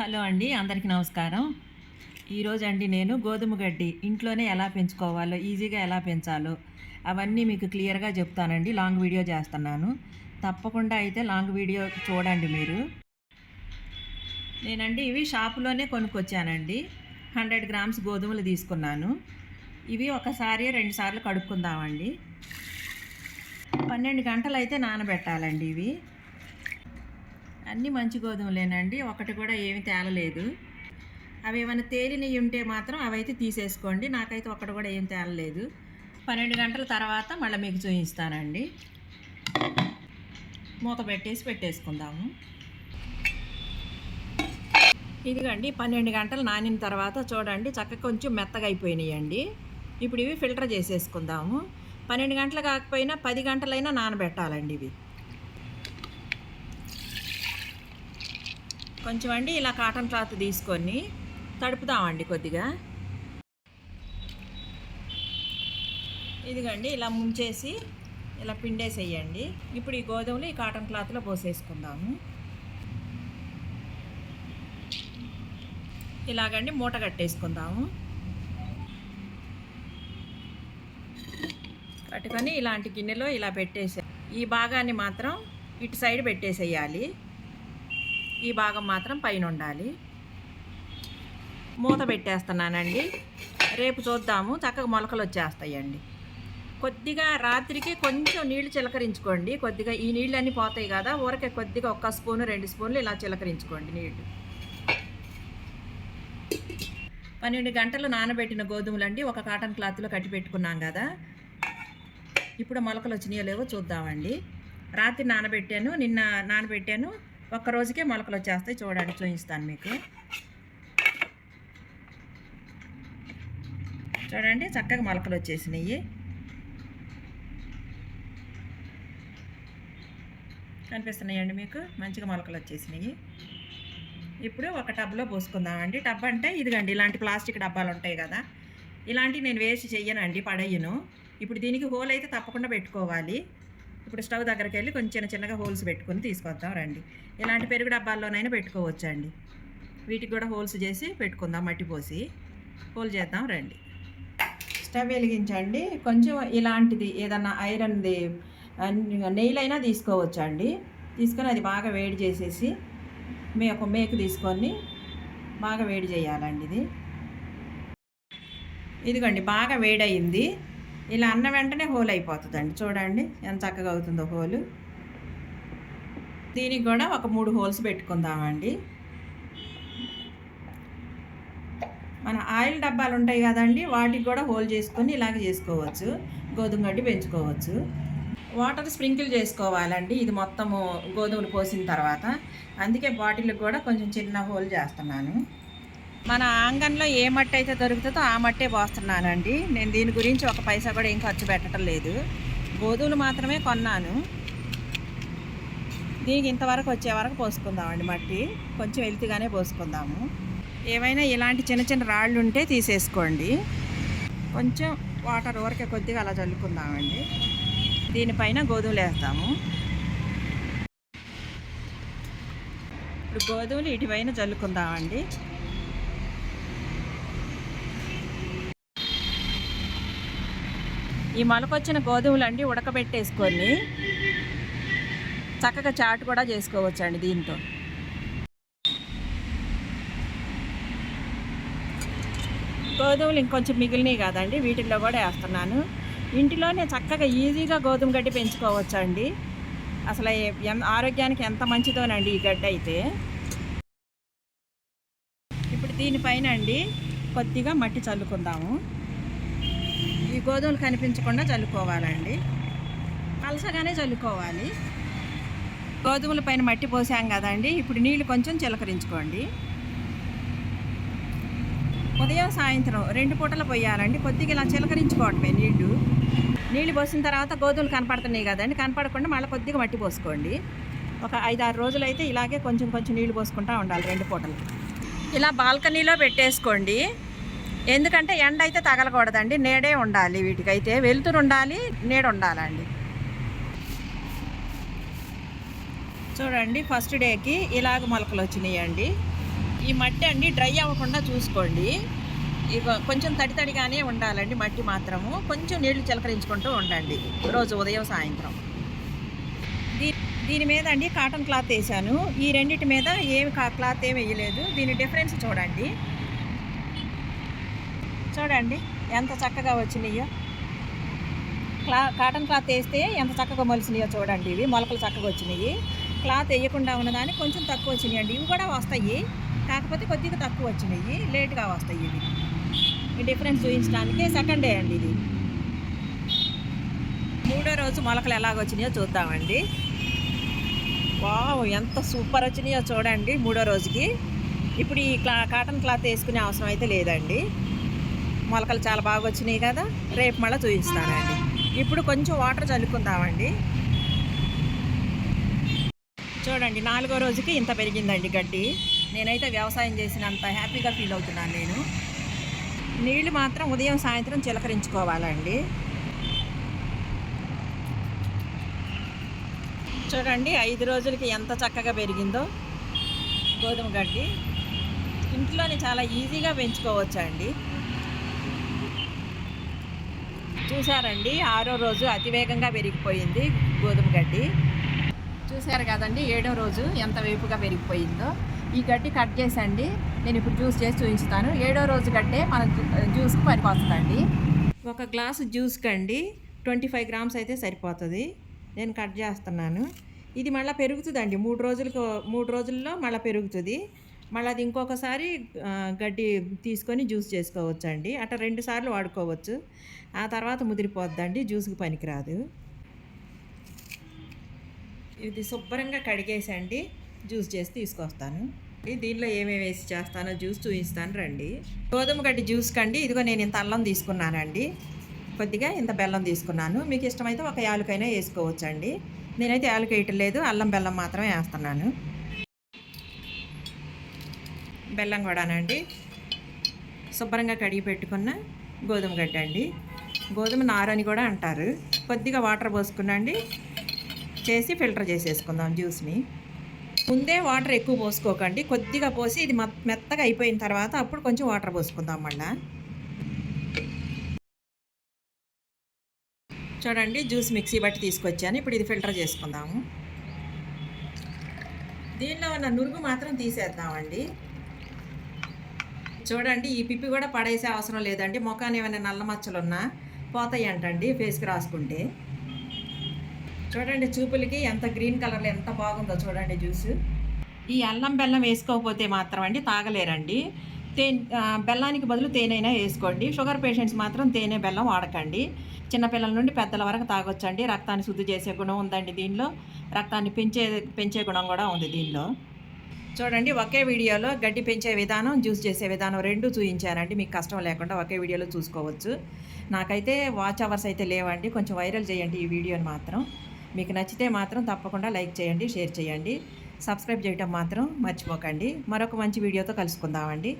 Hello అండి అందరికీ నమస్కారం. ఈరోజు అండి నేను గోధుమ గడ్డి ఇంట్లోనే ఎలా పెంచుకోవాలో ఈజీగా ఎలా పెంచాలో అవన్నీ మీకు క్లియర్గా చెప్తానండి. లాంగ్ వీడియో చేస్తున్నాను. తప్పకుండా అయితే లాంగ్ వీడియో చూడండి మీరు. నేనండి ఇవి షాపులోనే కొనుక్కొచ్చానండి. హండ్రెడ్ గ్రామ్స్ గోధుమలు తీసుకున్నాను. ఇవి ఒకసారి రెండు సార్లు కడుక్కుందామండి. పన్నెండు గంటలు అయితే నానబెట్టాలండి ఇవి. అన్నీ మంచి గోధుమలేనండి ఒకటి కూడా ఏమి తేలలేదు. అవి ఏమైనా తేలినవి ఉంటే మాత్రం అవైతే తీసేసుకోండి నాకైతే ఒకటి కూడా ఏం తేలలేదు. పన్నెండు గంటల తర్వాత మళ్ళీ మీకు చూపిస్తానండి. మూత పెట్టేసి పెట్టేసుకుందాము. ఇదిగండి పన్నెండు గంటలు నానిన తర్వాత చూడండి చక్కగా కొంచెం మెత్తగా అయిపోయినాయండి. ఇప్పుడు ఇవి ఫిల్టర్ చేసేసుకుందాము. పన్నెండు గంటలు కాకపోయినా పది గంటలైనా నానబెట్టాలండి ఇవి. కొంచెం అండి ఇలా కాటన్ క్లాత్ తీసుకొని తడుపుదామండి కొద్దిగా. ఇదిగండి ఇలా ముంచేసి ఇలా పిండేసేయండి. ఇప్పుడు ఈ గోధుమలు ఈ కాటన్ క్లాత్లో పోసేసుకుందాము. ఇలాగండి మూట కట్టేసుకుందాము. కట్టుకొని ఇలాంటి గిన్నెలో ఇలా పెట్టేసే ఈ భాగాన్ని మాత్రం ఇటు సైడ్ పెట్టేసేయాలి. ఈ భాగం మాత్రం పైన ఉండాలి మూత పెట్టేస్తున్నానండి. రేపు చూద్దాము. చక్కగా మొలకలు వచ్చేస్తాయండి. కొద్దిగా రాత్రికి కొంచెం నీళ్ళు చిలకరించుకోండి. కొద్దిగా ఈ నీళ్ళన్నీ పోతాయి కదా ఊరకే కొద్దిగా ఒక్క స్పూను రెండు స్పూన్లు ఇలా చిలకరించుకోండి నీళ్ళు. పన్నెండు గంటలు నానబెట్టిన గోధుమలండి. ఒక కాటన్ క్లాత్లో కట్టి పెట్టుకున్నాం కదా. ఇప్పుడు మొలకలు వచ్చినాయో లేవో చూద్దామండి. రాత్రి నానబెట్టాను. నిన్న నానబెట్టాను. ఒక్క రోజుకే మొలకలు వచ్చేస్తాయి. చూడండి చూపిస్తాను మీకు. చూడండి చక్కగా మొలకలు వచ్చేసినాయి. కనిపిస్తున్నాయండి మీకు? మంచిగా మొలకలు వచ్చేసినాయి. ఇప్పుడు ఒక టబ్లో పోసుకుందామండి. టబ్ అంటే ఇదిగండి ఇలాంటి ప్లాస్టిక్ డబ్బాలు ఉంటాయి కదా. ఇలాంటివి నేను వేసి చెయ్యనండి పడయ్యను. ఇప్పుడు దీనికి హోల్ అయితే తప్పకుండా పెట్టుకోవాలి. ఇప్పుడు స్టవ్ దగ్గరికి వెళ్ళి కొంచెం చిన్న చిన్నగా హోల్స్ పెట్టుకొని తీసుకొద్దాం రండి. ఇలాంటి పెరుగు డబ్బాల్లోనైనా పెట్టుకోవచ్చు అండి వీటికి కూడా హోల్స్ చేసి పెట్టుకుందాం మట్టి పోసి. హోల్ చేద్దాం రండి. స్టవ్ వెలిగించండి. కొంచెం ఇలాంటిది ఏదన్నా ఐరన్ది నెయ్యిలైనా తీసుకోవచ్చు అండి తీసుకొని అది బాగా వేడి చేసేసి మే ఒక మేకు తీసుకొని బాగా వేడి చేయాలండి ఇది. ఇదిగోండి బాగా వేడయింది. ఇలా అన్న వెంటనే హోల్ అయిపోతుందండి. చూడండి ఎంత చక్కగా అవుతుందో హోలు. దీనికి కూడా ఒక మూడు హోల్స్ పెట్టుకుందామండి. మన ఆయిల్ డబ్బాలు ఉంటాయి కదండి వాటికి కూడా హోల్ చేసుకొని ఇలాగ చేసుకోవచ్చు. గోధుమ గడ్డి పెంచుకోవచ్చు. వాటర్ స్ప్రింకిల్ చేసుకోవాలండి. ఇది మొత్తము గోధుమలు పోసిన తర్వాత. అందుకే బాటిల్కి కూడా కొంచెం చిన్న హోల్ చేస్తున్నాను. మన ఆంగన్లో ఏ మట్టి అయితే దొరుకుతుందో ఆ మట్టే పోస్తున్నానండి. నేను దీని గురించి ఒక పైసా కూడా ఏం ఖర్చు పెట్టడం లేదు. గోధుమలు మాత్రమే కొన్నాను. దీనికి ఇంతవరకు వచ్చే వరకు పోసుకుందామండి మట్టి. కొంచెం వెల్తిగానే పోసుకుందాము. ఏవైనా ఇలాంటి చిన్న చిన్న రాళ్ళు ఉంటే తీసేసుకోండి. కొంచెం వాటర్ ఊరికే కొద్దిగా అలా చల్లుకుందామండి. దీనిపైన గోధుమలు వేస్తాము. ఇప్పుడు గోధుమలు ఇటుపైన చల్లుకుందామండి. ఈ మొలకొచ్చిన గోధుమలు అండి ఉడకబెట్టేసుకొని చక్కగా చాటు కూడా చేసుకోవచ్చు అండి దీంతో. గోధుమలు ఇంకొంచెం మిగిలినవి కాదండి వీటిల్లో కూడా వేస్తున్నాను. ఇంటిలోనే చక్కగా ఈజీగా గోధుమ గడ్డి పెంచుకోవచ్చు అండి అసలు ఆరోగ్యానికి ఎంత మంచిదోనండి ఈ గడ్డి అయితే. ఇప్పుడు దీనిపైన అండి కొద్దిగా మట్టి చల్లుకుందాము. ఈ గోధుమలు కనిపించకుండా చల్లుకోవాలండి. పలసగానే చల్లుకోవాలి. గోధుమల పైన మట్టి పోసాం కదండి. ఇప్పుడు నీళ్ళు కొంచెం చిలకరించుకోండి. ఉదయం సాయంత్రం రెండు పూటలు పోయాలండి. కొద్దిగా ఇలా చిలకరించుకోవటమే నీళ్ళు. నీళ్ళు పోసిన తర్వాత గోధుమలు కనపడుతున్నాయి కదండి. కనపడకుండా మళ్ళీ కొద్దిగా మట్టి పోసుకోండి. ఒక ఐదు ఆరు రోజులు అయితే ఇలాగే కొంచెం కొంచెం నీళ్ళు పోసుకుంటూ ఉండాలి రెండు పూటలు. ఇలా బాల్కనీలో పెట్టేసుకోండి. ఎందుకంటే ఎండ అయితే తగలకూడదండి. నేడే ఉండాలి వీటికైతే వెలుతురు ఉండాలి నేడు ఉండాలండి. చూడండి ఫస్ట్ డేకి ఇలాగ మొలకలు వచ్చినాయండి. ఈ మట్టి అండి డ్రై అవ్వకుండా చూసుకోండి. ఇక కొంచెం తడి తడిగానే ఉండాలండి మట్టి మాత్రము. కొంచెం నీళ్ళు చిలకరించుకుంటూ ఉండండి. రోజు ఉదయం సాయంత్రం. దీ దీని మీద అండి కాటన్ క్లాత్ వేసాను ఈ రెండింటి మీద ఏమి క్లాత్ ఏమి వేయలేదు. దీని డిఫరెన్స్ చూడండి. చూడండి ఎంత చక్కగా వచ్చినాయో. క్లా కాటన్ క్లాత్ వేస్తే ఎంత చక్కగా మొలిచినాయో చూడండి ఇవి మొలకలు చక్కగా వచ్చినాయి. క్లాత్ వేయకుండా ఉన్నదాన్ని కొంచెం తక్కువ వచ్చినాయి అండి ఇవి కూడా వస్తాయి కాకపోతే కొద్దిగా తక్కువ వచ్చినాయి. లేట్గా వస్తాయి ఇవి. ఈ డిఫరెన్స్ చూపించడానికి సెకండ్ డే అండి ఇది. మూడో రోజు మొలకలు ఎలాగ వచ్చినాయో చూద్దామండి. వావ్ ఎంత సూపర్ వచ్చినాయో చూడండి మూడో రోజుకి. ఇప్పుడు ఈ క్లా కాటన్ క్లాత్ వేసుకునే అవసరం అయితే లేదండి. మొలకలు చాలా బాగా వచ్చినాయి కదా రేపు మళ్ళీ చూపిస్తానండి ఇప్పుడు కొంచెం వాటర్ చల్లుకుందామండి. చూడండి నాలుగో రోజుకి ఇంత పెరిగిందండి గడ్డి. నేనైతే వ్యవసాయం చేసినంత హ్యాపీగా ఫీల్ అవుతున్నాను నేను. నీళ్ళు మాత్రం ఉదయం సాయంత్రం చిలకరించుకోవాలండి. చూడండి ఐదు రోజులకి ఎంత చక్కగా పెరిగిందో గోధుమ గడ్డి. ఇంట్లోనే చాలా ఈజీగా పెంచుకోవచ్చండి. చూసారండి ఆరో రోజు అతివేగంగా పెరిగిపోయింది గోధుమ గడ్డి. చూశారు కదండి ఏడో రోజు ఎంత వేపుగా పెరిగిపోయిందో ఈ గడ్డి కట్ చేసండి. నేను ఇప్పుడు జ్యూస్ చేసి చూపించుతాను ఏడో రోజు గడ్డే మన జ్యూస్కి పనికొస్తుందండి. ఒక గ్లాసు జ్యూస్ కండి. ట్వంటీ ఫైవ్ గ్రామ్స్ అయితే సరిపోతుంది. నేను కట్ చేస్తున్నాను. ఇది మళ్ళీ పెరుగుతుందండి. మూడు రోజులకు మూడు రోజుల్లో మళ్ళీ పెరుగుతుంది. మళ్ళీ అది ఇంకొకసారి గడ్డి తీసుకొని జ్యూస్ చేసుకోవచ్చు అండి అట్లా రెండు సార్లు వాడుకోవచ్చు. ఆ తర్వాత ముదిరిపోద్దండి జ్యూస్కి పనికిరాదు. ఇది శుభ్రంగా కడిగేసండి జ్యూస్ చేసి తీసుకొస్తాను. దీనిలో ఏమేమి వేసి చేస్తానో జ్యూస్ చూపిస్తాను రండి. గోధుమ గడ్డి జ్యూస్ కండి ఇదిగో నేను ఇంత అల్లం తీసుకున్నానండి. కొద్దిగా ఇంత బెల్లం తీసుకున్నాను. మీకు ఇష్టమైతే ఒక యాలకైనా వేసుకోవచ్చు అండి నేనైతే యాలక వేయటం లేదు అల్లం బెల్లం మాత్రమే వేస్తున్నాను. బెల్లం కూడానండి శుభ్రంగా కడిగి పెట్టుకున్న గోధుమ గడ్డ అండి. గోధుమ నారు అని కూడా అంటారు. కొద్దిగా వాటర్ పోసుకునండి. చేసి ఫిల్టర్ చేసేసుకుందాం జ్యూస్ని. ముందే వాటర్ ఎక్కువ పోసుకోకండి. కొద్దిగా పోసి ఇది మెత్తగా అయిపోయిన తర్వాత అప్పుడు కొంచెం వాటర్ పోసుకుందాం మళ్ళా. చూడండి జ్యూస్ మిక్సీ బట్టి తీసుకొచ్చాను. ఇప్పుడు ఇది ఫిల్టర్ చేసుకుందాము. దీనిలో ఉన్న నురుగు మాత్రం తీసేద్దామండి. చూడండి ఈ పిప్పి కూడా పడేసే అవసరం లేదండి ముఖాన్ని ఏమైనా నల్ల మచ్చలు ఉన్నా పోతాయి అంటండి ఫేస్కి రాసుకుంటే. చూడండి చూపులకి ఎంత గ్రీన్ కలర్లో ఎంత బాగుందో చూడండి జ్యూస్. ఈ అల్లం బెల్లం వేసుకోకపోతే మాత్రం అండి తాగలేరండి. తేనె బెల్లానికి బదులు తేనైనా వేసుకోండి. షుగర్ పేషెంట్స్ మాత్రం తేనె బెల్లం వాడకండి. చిన్నపిల్లల నుండి పెద్దల వరకు తాగొచ్చండి. రక్తాన్ని శుద్ధి చేసే గుణం ఉందండి దీనిలో. రక్తాన్ని పెంచే పెంచే గుణం కూడా ఉంది దీనిలో. చూడండి ఒకే వీడియోలో గడ్డి పెంచే విధానం జ్యూస్ చేసే విధానం రెండు చూపించానండి మీకు కష్టం లేకుండా ఒకే వీడియోలో చూసుకోవచ్చు. నాకైతే వాచ్ అవర్స్ అయితే లేవండి. కొంచెం వైరల్ చేయండి ఈ వీడియోని మాత్రం. మీకు నచ్చితే మాత్రం తప్పకుండా లైక్ చేయండి షేర్ చేయండి. సబ్స్క్రైబ్ చేయటం మాత్రం మర్చిపోకండి. మరొక మంచి వీడియోతో కలుసుకుందామండి.